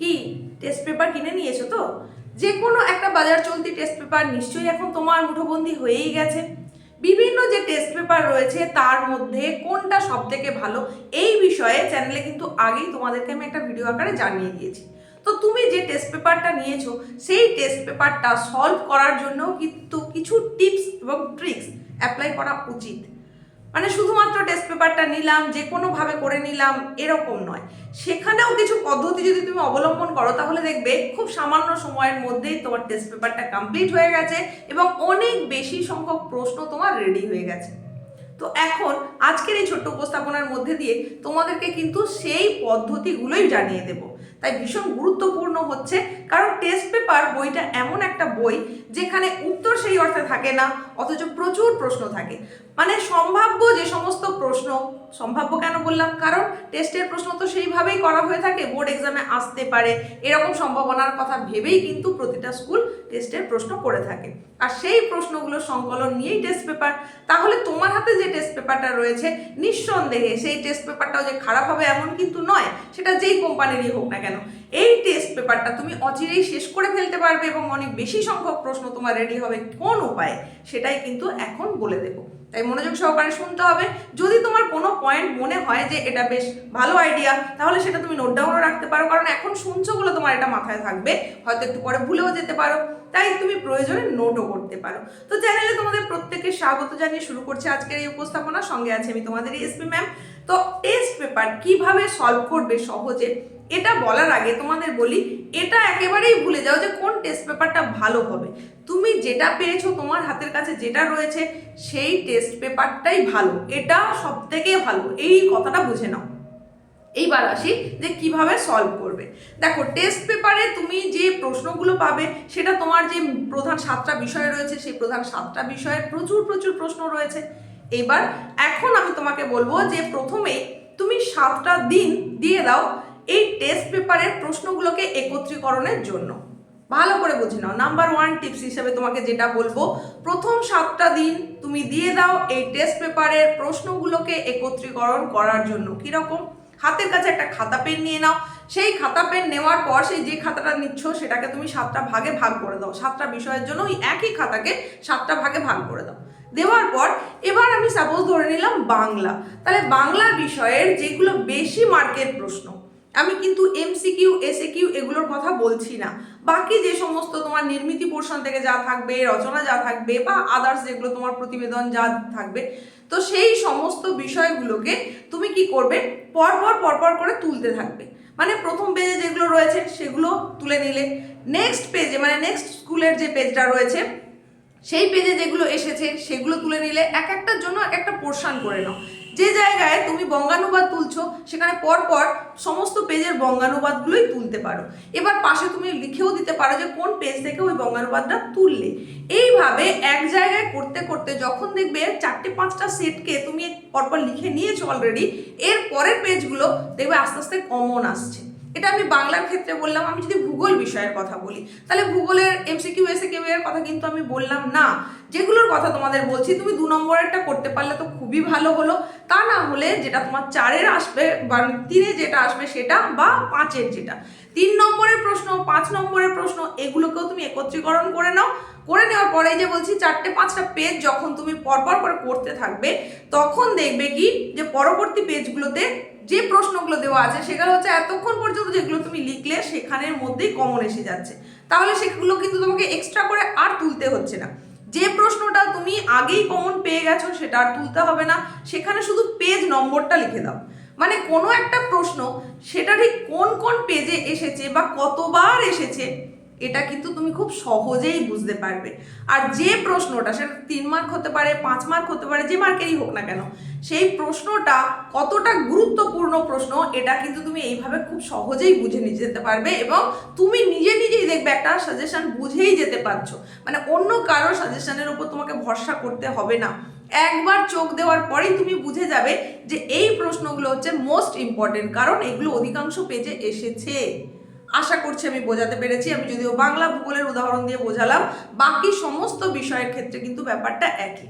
কি? Test paper কিনে নিয়েছো তো। যে কোনো একটা বাজার চলতি টেস্ট পেপার নিশ্চয়ই এখন তোমার মুঠোবন্দি হয়েই গেছে। বিভিন্ন যে টেস্ট পেপার রয়েছে, তার মধ্যে কোনটা সব থেকে ভালো, এই বিষয়ে চ্যানেলে কিন্তু আগেই তোমাদেরকে আমি একটা ভিডিও আকারে জানিয়ে দিয়েছি। তো তুমি যে টেস্ট পেপারটা নিয়েছো, সেই টেস্ট পেপারটা সলভ করার জন্য কিন্তু কিছু টিপস এবং ট্রিক্স অ্যাপ্লাই করা উচিত। মানে শুধুমাত্র টেস্ট পেপারটা নিলাম, যে কোনোভাবে করে নিলাম, এরকম নয়। সেখানেও কিছু পদ্ধতি যদি তুমি অবলম্বন করো, তাহলে দেখবে খুব সামান্য সময়ের মধ্যেই তোমার টেস্ট পেপারটা কমপ্লিট হয়ে গেছে এবং অনেক বেশি সংখ্যক প্রশ্ন তোমার রেডি হয়ে গেছে। তো এখন আজকের এই ছোট্ট উপস্থাপনার মধ্যে দিয়ে তোমাদেরকে কিন্তু সেই পদ্ধতিগুলোই জানিয়ে দেব। তাই ভীষণ গুরুত্বপূর্ণ হচ্ছে, কারণ টেস্ট পেপার বইটা এমন একটা বই যেখানে উত্তর সেই অর্থে থাকে না, অথচ প্রচুর প্রশ্ন থাকে। মানে সম্ভাব্য যে সমস্ত প্রশ্ন, সম্ভাব্য কেন বললাম? কারণ টেস্টের প্রশ্ন তো সেইভাবেই করা হয়ে থাকে বোর্ড এক্সামে আসতে পারে, এরকম সম্ভাবনার কথা ভেবেই কিন্তু প্রতিটা স্কুল টেস্টের প্রশ্ন করে থাকে। আর সেই প্রশ্নগুলো সংকলন নিয়েই টেস্ট পেপার তাহলে তোমার হাতে যে টেস্ট পেপারটা রয়েছে, নিঃসন্দেহে সেই টেস্ট পেপারটাও যে খারাপ হবে এমন কিন্তু নয়, সেটা যেই কোম্পানিরই হোক না কেন। এই টেস্ট পেপারটা তুমি অচিরেই শেষ করে ফেলতে পারবে এবং অনেক বেশি সংখ্যক প্রশ্ন তোমার রেডি হবে কোন উপায়ে, সেটাই কিন্তু এখন বলে দেবো। তাই মনোযোগ সহকারে শুনতে হবে। যদি তোমার কোনো পয়েন্ট মনে হয় যে এটা বেশ ভালো আইডিয়া তাহলে সেটা তুমি নোট ডাউনও রাখতে পারো। কারণ এখন শুনছো বলে তোমার এটা মাথায় থাকবে। হয়তো একটু পরে ভুলেও যেতে পারো। তাই তুমি প্রয়োজনে নোটও করতে পারো। তো চ্যানেলে তোমাদের প্রত্যেককে স্বাগত জানিয়ে শুরু করছে আজকের এই উপস্থাপনা। সঙ্গে আছে আমি তোমাদের এসপি ম্যাম তো টেস্ট পেপার কীভাবে সলভ করবে সহজে, এটা বলার আগে তোমাদের বলি, এটা একেবারেই ভুলে যাও যে কোন টেস্ট পেপারটা ভালো হবে। তুমি যেটা পেয়েছ তোমার হাতের কাছে যেটা রয়েছে, সেই টেস্ট পেপারটাই ভালো। এটা সব থেকে ভালো। এই কথাটা বুঝে নাও। এইবার আসি যে কীভাবে সলভ করবে। দেখো টেস্ট পেপারে তুমি যে প্রশ্নগুলো পাবে, সেটা তোমার যে প্রধান সাতটা বিষয় রয়েছে, সেই প্রধান সাতটা বিষয়ে প্রচুর প্রচুর প্রশ্ন রয়েছে। এবার এখন আমি তোমাকে বলব যে প্রথমেই তুমি সাতটা দিন দিয়ে দাও এই টেস্ট পেপারের প্রশ্নগুলোকে একত্রীকরণের জন্য। ভালো করে বুঝে নাও। নাম্বার ওয়ান টিপস হিসেবে তোমাকে যেটা বলব, প্রথম সাতটা দিন তুমি দিয়ে দাও এই টেস্ট পেপারের প্রশ্নগুলোকে একত্রীকরণ করার জন্য। কীরকম? হাতের কাছে একটা খাতা পেন নিয়ে নাও। সেই খাতা পেন নেওয়ার পর সেই যে খাতাটা নিচ্ছ, সেটাকে তুমি সাতটা ভাগে ভাগ করে দাও। সাতটা বিষয়ের জন্য ওই একই খাতাকে সাতটা ভাগে ভাগ করে দাও। দেওয়ার পর এবার আমি সাপোজ ধরে নিলাম বাংলা। তাহলে বাংলা বিষয়ের যেগুলো বেশি মার্কের প্রশ্ন আমি কিন্তু এমসিকিউ এসএ কিউ এগুলোর কথা বলছি না। বাকি যে সমস্ত তোমার নির্মিতি পোর্শন থেকে যা থাকবে, রচনা যা থাকবে বা আদার্স যেগুলো তোমার প্রতিবেদন যা থাকবে, তো সেই সমস্ত বিষয়গুলোকে তুমি কি করবে? পরপর পরপর করে তুলতে থাকবে। মানে প্রথম পেজে যেগুলো রয়েছে সেগুলো তুলে নিলে। নেক্সট পেজে মানে নেক্সট স্কুলের যে পেজটা রয়েছে, সেই পেজে যেগুলো এসেছে সেগুলো তুলে নিলে এক একটার জন্য এক একটা পোর্শন করে নাও। যে জায়গায় তুমি বঙ্গানুবাদ তুলছো, সেখানে পরপর সমস্ত পেজের বঙ্গানুবাদগুলোই তুলতে পারো। এবার পাশে তুমি লিখেও দিতে পারো যে কোন পেজ থেকে ওই বঙ্গানুবাদটা তুললে। এইভাবে এক জায়গায় করতে করতে যখন দেখবে চারটে পাঁচটা সেটকে তুমি পরপর লিখে নিয়েছো অলরেডি এর পরের পেজগুলো দেখবে আস্তে আস্তে কমন আসছে। এটা আমি বাংলার ক্ষেত্রে বললাম, আমি যদি ভূগোল বিষয়ের কথা বলি, তাহলে ভূগোলের এমসিকিউ এসে কিউ এর কথা কিন্তু আমি বললাম না। যেগুলোর কথা তোমাদের বলছি, তুমি দু নম্বরেরটা করতে পারলে তো খুবই ভালো হলো। তা না হলে যেটা তোমার চারের আসবে, বা তিনে যেটা আসবে সেটা, বা পাঁচের যেটা। তিন নম্বরের প্রশ্ন, পাঁচ নম্বরের প্রশ্ন, এগুলোকেও তুমি একত্রীকরণ করে নাও। করে নেওয়ার পরে যে বলছি চারটে পাঁচটা পেজ যখন তুমি পরপর করে করতে থাকবে, তখন দেখবে কি যে পরবর্তী পেজগুলোতে যে প্রশ্নগুলো দেওয়া আছে, সেগুলো হচ্ছে এতক্ষণ পর্যন্ত যেগুলো তুমি লিখলে সেখানের মধ্যেই কমন এসে যাচ্ছে। তাহলে সেগুলো কিন্তু তোমাকে এক্সট্রা করে আর তুলতে হচ্ছে না। যে প্রশ্নটা তুমি আগেই কমন পেয়ে গেছো, সেটা আর তুলতে হবে না। সেখানে শুধু পেজ নম্বরটা লিখে দাও। মানে কোনো একটা প্রশ্ন, সেটা ঠিক কোন কোন পেজে এসেছে বা কতবার এসেছে এটা কিন্তু তুমি খুব সহজেই বুঝতে পারবে। আর যে প্রশ্নটা, সেটা তিন মার্ক হতে পারে, পাঁচ মার্ক হতে পারে, যে মার্কেরই হোক না কেন, সেই প্রশ্নটা কতটা গুরুত্বপূর্ণ প্রশ্ন, এটা কিন্তু তুমি এইভাবে খুব সহজেই বুঝে নিয়ে যেতে পারবে এবং তুমি নিজে নিজেই দেখবে, একটা সাজেশন বুঝেই যেতে পারছ। মানে অন্য কারও সাজেশনের উপর তোমাকে ভরসা করতে হবে না। একবার চোখ দেওয়ার পরেই তুমি বুঝে যাবে যে এই প্রশ্নগুলো হচ্ছে মোস্ট ইম্পর্টেন্ট কারণ এগুলো অধিকাংশ পেজে এসেছে। আশা করছি আমি বোঝাতে পেরেছি। আমি যদিও বাংলা ভূগোলের উদাহরণ দিয়ে বোঝালাম, বাকি সমস্ত বিষয়ের ক্ষেত্রে কিন্তু ব্যাপারটা একই।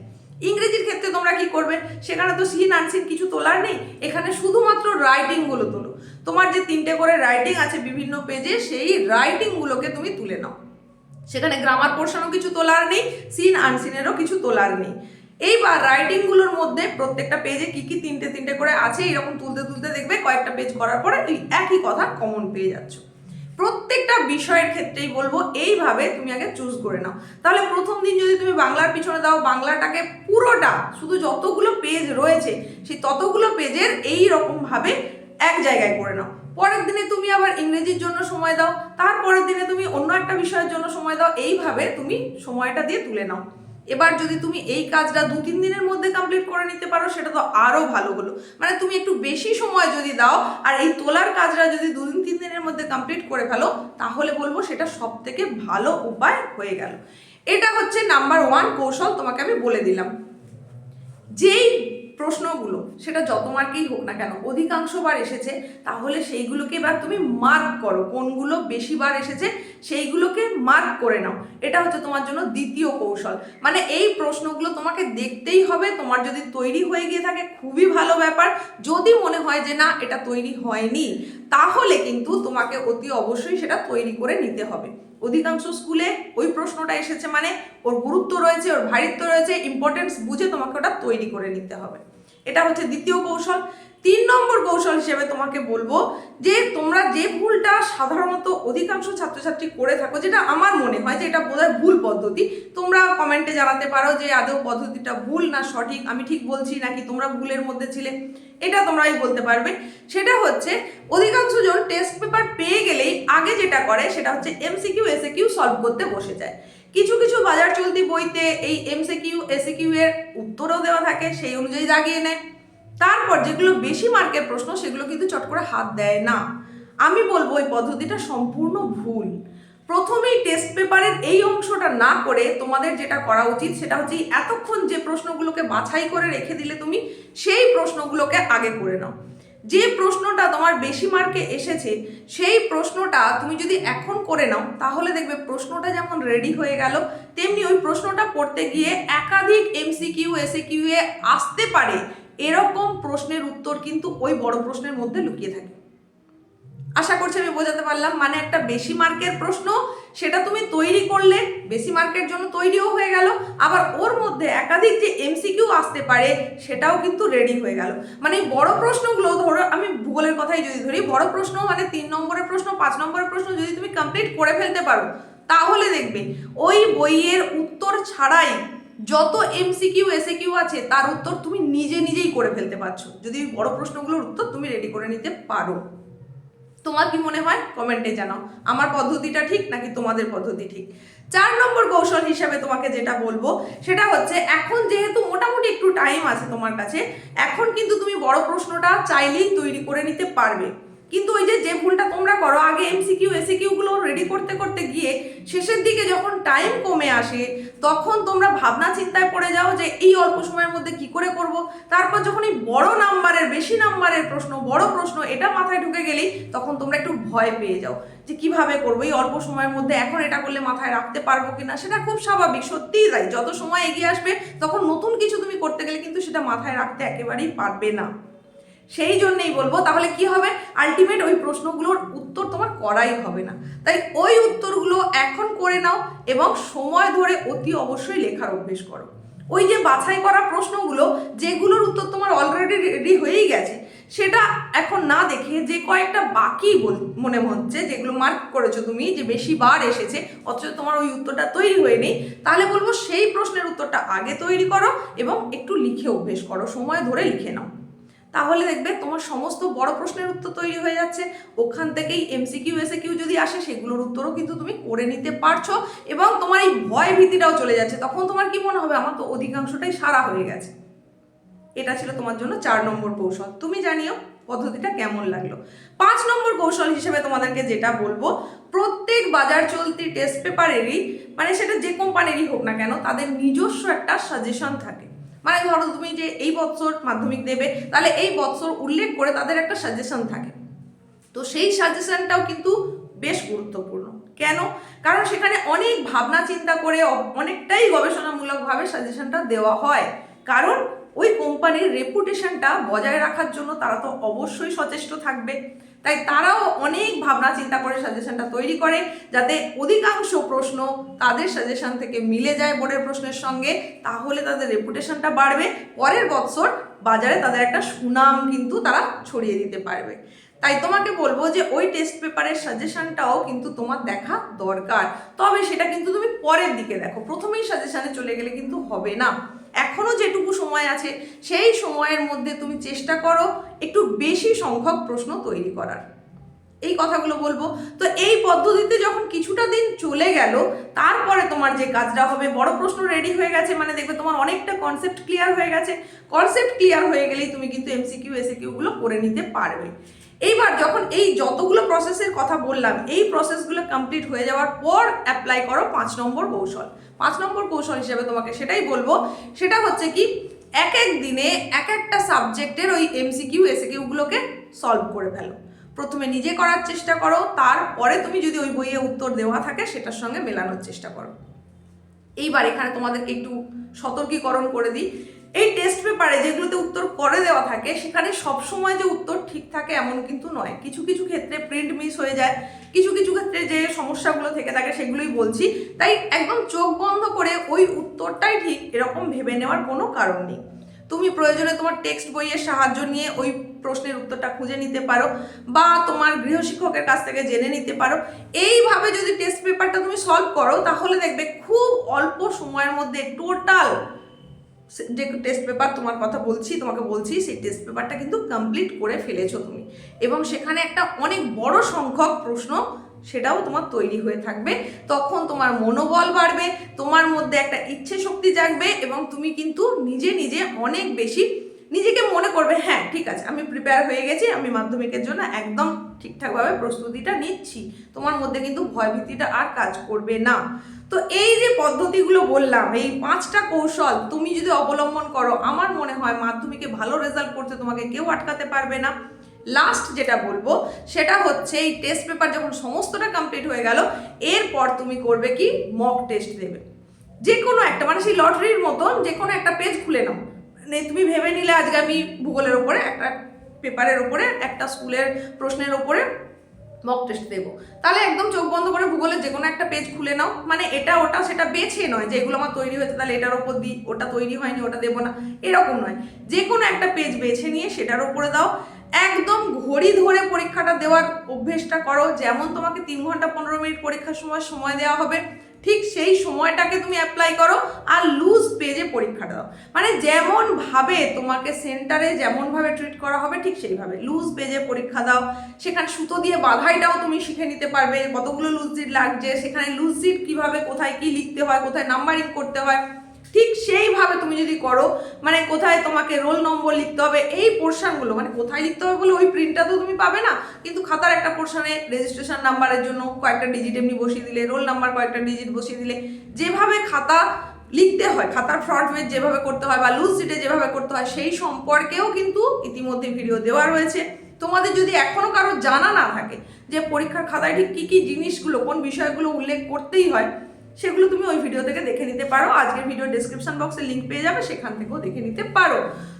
ইংরেজির ক্ষেত্রে তোমরা কি করবে? সেখানে তো সিন আনসিন কিছু তোলার নেই। এখানে শুধুমাত্র রাইটিংগুলো তোলো। তোমার যে তিনটে করে রাইটিং আছে বিভিন্ন পেজে, সেই রাইটিংগুলোকে তুমি তুলে নাও। সেখানে গ্রামার পোর্শনও কিছু তোলার নেই সিন আনসিনেরও কিছু তোলার নেই। এইবার রাইটিংগুলোর মধ্যে প্রত্যেকটা পেজে কি কি তিনটে তিনটে করে আছে, এরকম তুলতে তুলতে দেখবে কয়েকটা পেজ করার পরে তুই একই কথা কমন পেয়ে যাচ্ছ। প্রত্যেকটা বিষয়ের ক্ষেত্রেই বলব, এইভাবে তুমি আগে চুজ করে নাও। তাহলে প্রথম দিন যদি তুমি বাংলার পিছনে দাও, বাংলাটাকে পুরোটা, শুধু যতগুলো পেজ রয়েছে, সেই ততগুলো পেজের এই রকম ভাবে এক জায়গায় করে নাও। পরের দিনে তুমি আবার ইংরেজির জন্য সময় দাও, তারপরের দিনে তুমি অন্য একটা বিষয়ের জন্য সময় দাও, এইভাবে তুমি সময়টা দিয়ে তুলে নাও। এবার যদি তুমি এই কাজটা দু, তিন দিনের মধ্যে কমপ্লিট করে নিতে পারো, সেটা তো আরও ভালো হলো। মানে তুমি একটু বেশি সময় যদি দাও, আর এই তোলার কাজটা যদি দু দিন তিন দিনের মধ্যে কমপ্লিট করে ফেলো, তাহলে বলব সেটা সব থেকে ভালো উপায় হয়ে গেল। এটা হচ্ছে নাম্বার ওয়ান কৌশল, তোমাকে আমি বলে দিলাম। যেই প্রশ্নগুলো, সেটা যত মার্কেই হোক না কেন, অধিকাংশ বার এসেছে, তাহলে সেইগুলোকে এবার তুমি মার্ক করো। কোনগুলো বেশি বার এসেছে, সেইগুলোকে মার্ক করে নাও। এটা হচ্ছে তোমার জন্য দ্বিতীয় কৌশল। মানে এই প্রশ্নগুলো তোমাকে দেখতেই হবে, তোমার যদি তৈরি হয়ে গিয়ে থাকে, খুবই ভালো ব্যাপার। যদি মনে হয় যে না, এটা তৈরি হয়নি, তাহলে কিন্তু তোমাকে অতি অবশ্যই সেটা তৈরি করে নিতে হবে। অধিকাংশ স্কুলে ওই প্রশ্নটা এসেছে মানে ওর গুরুত্ব রয়েছে, ওর ভারিত্ব রয়েছে ইম্পর্টেন্স বুঝে তোমাকে ওটা তৈরি করে নিতে হবে। এটা হচ্ছে দ্বিতীয় কৌশল। তিন নম্বর কৌশল হিসেবে তোমাকে বলব যে তোমরা যে ভুলটা সাধারণত অধিকাংশ ছাত্রছাত্রী করে থাকো, যেটা আমার মনে হয় যে এটা বোধহয় ভুল পদ্ধতি, তোমরা কমেন্টে জানাতে পারো যে আদৌ পদ্ধতিটা ভুল না সঠিক, আমি ঠিক বলছি নাকি তোমরা ভুলের মধ্যে ছিলে, এটা তোমরাই বলতে পারবে। সেটা হচ্ছে, অধিকাংশ জন টেস্ট পেপার পেয়ে গেলেই আগে যেটা করে সেটা হচ্ছে এমসিকিউ এসএকিউ সলভ করতে বসে যায়। কিছু কিছু বাজার চলতি বইতে এই এমসিকিউ এসএকিউ এর উত্তরও দেওয়া থাকে, সেই অনুযায়ী জাগিয়ে নেয়। তারপর যেগুলো বেশি মার্কের প্রশ্ন, সেগুলো কিন্তু চট করে হাত দেয় না। আমি বলব এই পদ্ধতিটা সম্পূর্ণ ভুল। প্রথমেই টেস্ট পেপারের এই অংশটা না করে তোমাদের যেটা করা উচিত, সেটা হচ্ছে এতক্ষণ যে প্রশ্নগুলোকে বাছাই করে রেখে দিলে তুমি, সেই প্রশ্নগুলোকে আগে করে নাও। যে প্রশ্নটা তোমার বেশি মার্কে এসেছে, সেই প্রশ্নটা তুমি যদি এখন করে নাও, তাহলে দেখবে প্রশ্নটা যেমন রেডি হয়ে গেল, তেমনি ওই প্রশ্নটা পড়তে গিয়ে একাধিক এমসিকিউ এসএকিউ এ আসতে পারে। এরকম প্রশ্নের উত্তর কিন্তু ওই বড় প্রশ্নের মধ্যে লুকিয়ে থাকে। আশা করছি আমি বোঝাতে পারলাম মানে একটা বেশি মার্কের প্রশ্ন, সেটা তুমি তৈরি করলে বেশি মার্কের জন্য তৈরিও হয়ে গেল, আবার ওর মধ্যে একাধিক যে এমসিকিউ আসতে পারে, সেটাও কিন্তু রেডি হয়ে গেল। মানে বড় প্রশ্নগুলো, ধরো আমি ভূগোলের কথাই যদি ধরি, বড় প্রশ্ন মানে তিন নম্বরের প্রশ্ন, পাঁচ নম্বরের প্রশ্ন যদি তুমি কমপ্লিট করে ফেলতে পারো, তাহলে দেখবে ওই বইয়ের উত্তর ছাড়াই যত এমসিকিউ এসএকিউ আছে, তার উত্তর তুমি নিজে নিজেই করে ফেলতে পারছ। যদি বড় প্রশ্নগুলোর উত্তর তুমি রেডি করে নিতে পারো। তোমার কি মনে হয়? কমেন্টে জানাও। আমার পদ্ধতিটা ঠিক নাকি তোমাদের পদ্ধতি ঠিক? চার নম্বর কৌশল হিসাবে তোমাকে যেটা বলব, সেটা হচ্ছে এখন যেহেতু মোটামুটি একটু টাইম আছে তোমার কাছে, এখন কিন্তু তুমি বড় প্রশ্নটা চাইলেই তৈরি করে নিতে পারবে। কিন্তু ওই যে যে ভুলটা তোমরা করো, আগে এমসিকিউ এসিকিউ গুলো রেডি করতে করতে গিয়ে শেষের দিকে যখন টাইম কমে আসে, তখন তোমরা ভাবনা চিন্তায় পড়ে যাও যে এই অল্প সময়ের মধ্যে কি করে করব। তারপর যখন এই বড় নাম্বারের, বেশি নাম্বারের প্রশ্ন, বড় প্রশ্ন এটা মাথায় ঢুকে গেলেই তখন তোমরা একটু ভয় পেয়ে যাও যে কীভাবে করব, এই অল্প সময়ের মধ্যে এখন এটা করলে মাথায় রাখতে পারব কিনা, সেটা খুব স্বাভাবিক, সত্যিই তাই। যত সময় এগিয়ে আসবে, তখন নতুন কিছু তুমি করতে গেলে কিন্তু সেটা মাথায় রাখতে একেবারেই পারবে না। সেই জন্যেই বলব, তাহলে কি হবে? আলটিমেট ওই প্রশ্নগুলোর উত্তর তোমার করাই হবে না। তাই ওই উত্তরগুলো এখন করে নাও এবং সময় ধরে অতি অবশ্যই লেখার অভ্যেস করো। ওই যে বাছাই করা প্রশ্নগুলো, যেগুলোর উত্তর তোমার অলরেডি রেডি হয়েই গেছে, সেটা এখন না দেখে যে কয়েকটা বাকি মনে হচ্ছে, যেগুলো মার্ক করেছ তুমি, যে বেশি বার এসেছে, অথচ তোমার ওই উত্তরটা তৈরি হয়নি, তাহলে বলব সেই প্রশ্নের উত্তরটা আগে তৈরি করো এবং একটু লিখে অভ্যেস করো, সময় ধরে লিখে নাও। তাহলে দেখবে তোমার সমস্ত বড় প্রশ্নের উত্তর তৈরি হয়ে যাচ্ছে। ওখান থেকেই এমসিকিউ এসে কিউ যদি আসে, সেগুলোর উত্তরও কিন্তু তুমি করে নিতে পারছ এবং তোমার এই ভয় ভীতিটাও চলে যাচ্ছে। তখন তোমার কি মনে হবে? আমার তো অধিকাংশটাই সারা হয়ে গেছে। এটা ছিল তোমার জন্য চার নম্বর কৌশল। তুমি জানিও পদ্ধতিটা কেমন লাগল? পাঁচ নম্বর কৌশল হিসেবে তোমাদেরকে যেটা বলব, প্রত্যেক বাজার চলতি টেস্ট পেপারেরই মানে সেটা যে কোম্পানিরই হোক না কেন, তাদের নিজস্ব একটা সাজেশন থাকে। মানে ধরো তুমি যে এই বছর মাধ্যমিক দেবে, তাহলে এই বছর উল্লেখ করে তাদের একটা সাজেশন থাকে। তো সেই সাজেশনটাও কিন্তু বেশ গুরুত্বপূর্ণ। কেন? কারণ সেখানে অনেক ভাবনা চিন্তা করে অনেকটাই গবেষণামূলকভাবে সাজেশনটা দেওয়া হয়। কারণ ওই কোম্পানির রেপুটেশনটা বজায় রাখার জন্য তারা তো অবশ্যই সচেষ্ট থাকবে। তাই তারাও অনেক ভাবনা চিন্তা করে সাজেশনটা তৈরি করে যাতে অধিকাংশ প্রশ্ন তাদের সাজেশন থেকে মিলে যায় বোর্ডের প্রশ্নের সঙ্গে, তাহলে তাদের রেপুটেশনটা বাড়বে। পরের বৎসর বাজারে তাদের একটা সুনাম কিন্তু তারা ছড়িয়ে দিতে পারবে। তাই তোমাকে বলব যে ওই টেস্ট পেপারের সাজেশনটাও কিন্তু তোমার দেখা দরকার। তবে সেটা কিন্তু তুমি পরের দিকে দেখো। প্রথমেই সাজেশনে চলে গেলে কিন্তু হবে না। এখনও যেটুকু সময় আছে, সেই সময়ের মধ্যে তুমি চেষ্টা করো একটু বেশি সংখ্যক প্রশ্ন তৈরি করার। এই কথাগুলো বলব। তো এই পদ্ধতিতে যখন কিছুটা দিন চলে গেল, তারপরে তোমার যে কাজটা হবে, বড় প্রশ্ন রেডি হয়ে গেছে মানে দেখবে তোমার অনেকটা কনসেপ্ট ক্লিয়ার হয়ে গেছে। কনসেপ্ট ক্লিয়ার হয়ে গেলেই তুমি কিন্তু এমসিকিউ এসিকিউগুলো করে নিতে পারবে। এইবার যখন এই যতগুলো প্রসেসের কথা বললাম, এই প্রসেসগুলো কমপ্লিট হয়ে যাওয়ার পর অ্যাপ্লাই করো পাঁচ নম্বর কৌশল। পাঁচ নম্বর কৌশল হিসেবে তোমাকে সেটাই বলব। সেটা হচ্ছে কি এক এক দিনে এক একটা সাবজেক্টের ওই এমসিকিউ এসিকিউগুলোকে সলভ করে ফেলো। প্রথমে নিজে করার চেষ্টা করো, তারপরে তুমি যদি ওই বইয়ে উত্তর দেওয়া থাকে, সেটার সঙ্গে মেলানোর চেষ্টা করো। এইবার এখানে তোমাদেরকে একটু সতর্কীকরণ করে দিই। এই টেস্ট পেপারে যেগুলোতে উত্তর করে দেওয়া থাকে, সেখানে সবসময় যে উত্তর ঠিক থাকে এমন কিন্তু নয়। কিছু কিছু ক্ষেত্রে প্রিন্ট মিস হয়ে যায়, কিছু কিছু ক্ষেত্রে যে সমস্যাগুলো থেকে থাকে সেগুলোই বলছি। তাই একদম চোখ বন্ধ করে ওই উত্তরটাই ঠিক এরকম ভেবে নেওয়ার কোনো কারণ নেই। তুমি প্রয়োজনে তোমার টেক্সট বইয়ের সাহায্য নিয়ে ওই প্রশ্নের উত্তরটা খুঁজে নিতে পারো বা তোমার গৃহশিক্ষকের কাছ থেকে জেনে নিতে পারো। এইভাবে যদি টেস্ট পেপারটা তুমি সলভ করো, তাহলে দেখবে খুব অল্প সময়ের মধ্যে টোটাল যে টেস্ট পেপার তোমার কথা বলছি, তোমাকে বলছি, সেই টেস্ট পেপারটা কিন্তু কমপ্লিট করে ফেলেছো তুমি। এবং সেখানে একটা অনেক বড় সংখ্যক প্রশ্ন সেটাও তোমার তৈরি হয়ে থাকবে। তখন তোমার মনোবল বাড়বে, তোমার মধ্যে একটা ইচ্ছে শক্তি জাগবে এবং তুমি কিন্তু নিজে নিজে অনেক বেশি নিজেকে মনে করবে হ্যাঁ ঠিক আছে, আমি প্রিপেয়ার হয়ে গেছি, আমি মাধ্যমিকের জন্য একদম ঠিকঠাকভাবে প্রস্তুতিটা নিচ্ছি। তোমার মধ্যে কিন্তু ভয়ভীতিটা আর কাজ করবে না। তো এই যে পদ্ধতিগুলো বললাম, এই পাঁচটা কৌশল তুমি যদি অবলম্বন করো, আমার মনে হয় মাধ্যমিকে ভালো রেজাল্ট করতে তোমাকে কেউ আটকাতে পারবে না। লাস্ট যেটা বলব, সেটা হচ্ছে এই টেস্ট পেপার যখন সমস্তটা কমপ্লিট হয়ে গেল, এরপর তুমি করবে কি? মক টেস্ট দেবে। যে কোনো একটা মানে সেই লটারির মতন যে কোনো একটা পেজ খুলে নাও। মানে তুমি ভেবে নিলে আজকে আমি ভূগোলের ওপরে, একটা পেপারের ওপরে, একটা স্কুলের প্রশ্নের ওপরে মক টেস্ট দেবো। তাহলে একদম চোখ বন্ধ করে ভূগোলের যে কোনো একটা পেজ খুলে নাও। মানে এটা ওটা সেটা বেছে নয় যে এগুলো আমার তৈরি হয়েছে, তাহলে এটার ওপর দিই ওটা তৈরি হয়নি, ওটা দেবো না। এরকম নয়। যে কোনো একটা পেজ বেছে নিয়ে সেটার ওপরে দাও। একদম ঘড়ি ধরে পরীক্ষাটা দেওয়ার অভ্যেসটা করো। যেমন তোমাকে তিন ঘণ্টা পনেরো মিনিট পরীক্ষার সময় সময় দেওয়া হবে ঠিক সেই সময়টাকে তুমি অ্যাপ্লাই করো আর লুজ পেজে পরীক্ষাটা দাও। মানে যেমনভাবে তোমাকে সেন্টারে যেমনভাবে ট্রিট করা হবে, ঠিক সেইভাবে। লুজ পেজে পরীক্ষা দাও, সেখানে সুতো দিয়ে বাধাইটাও তুমি শিখে নিতে পারবে, কতগুলো লুজ জিট লাগছে, সেখানে লুজ জিট কীভাবে, কোথায় কি লিখতে হয়, কোথায় নাম্বারিং করতে হয়। ঠিক সেইভাবে তুমি যদি করো মানে কোথায় তোমাকে রোল নম্বর লিখতে হবে, এই পোর্শনগুলো মানে কোথায় লিখতে হবে বলে ওই প্রিন্টটা তো তুমি পাবে না। কিন্তু খাতার একটা পোর্শনে রেজিস্ট্রেশন নাম্বারের জন্য কয়েকটা ডিজিট এমনি বসিয়ে দিলে রোল নাম্বার কয়েকটা ডিজিট বসিয়ে দিলে, যেভাবে খাতা লিখতে হয়, খাতার ফ্রন্ট পেজ যেভাবে করতে হয় বা লুজ সিটে যেভাবে করতে হয়, সেই সম্পর্কেও কিন্তু ইতিমধ্যে ভিডিও দেওয়া রয়েছে। তোমাদের যদি এখনও কারও জানা না থাকে যে পরীক্ষার খাতায় ঠিক কী কী জিনিসগুলো, কোন বিষয়গুলো উল্লেখ করতেই হয় সেগুলো তুমি ওই ভিডিও থেকে দেখে নিতে পারো। আজকের ভিডিও ডেসক্রিপশন বক্সে লিঙ্ক পেয়ে যাবে, সেখান থেকেও দেখে নিতে পারো।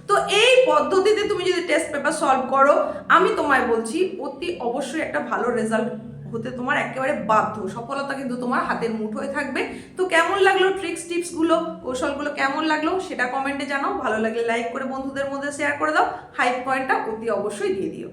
তো এই পদ্ধতিতে তুমি যদি টেস্ট পেপার সলভ করো, আমি তোমায় বলছি, অতি অবশ্যই একটা ভালো রেজাল্ট হতে তোমার একেবারে বাধ্য। সফলতা কিন্তু তোমার হাতের মুঠোয় থাকবে। তো কেমন লাগল ট্রিক্স টিপসগুলো কৌশলগুলো কেমন লাগল সেটা কমেন্টে জানাও। ভালো লাগলে লাইক করে বন্ধুদের মধ্যে শেয়ার করে দাও। হাইপ পয়েন্টটা অতি অবশ্যই দিয়ে দিও।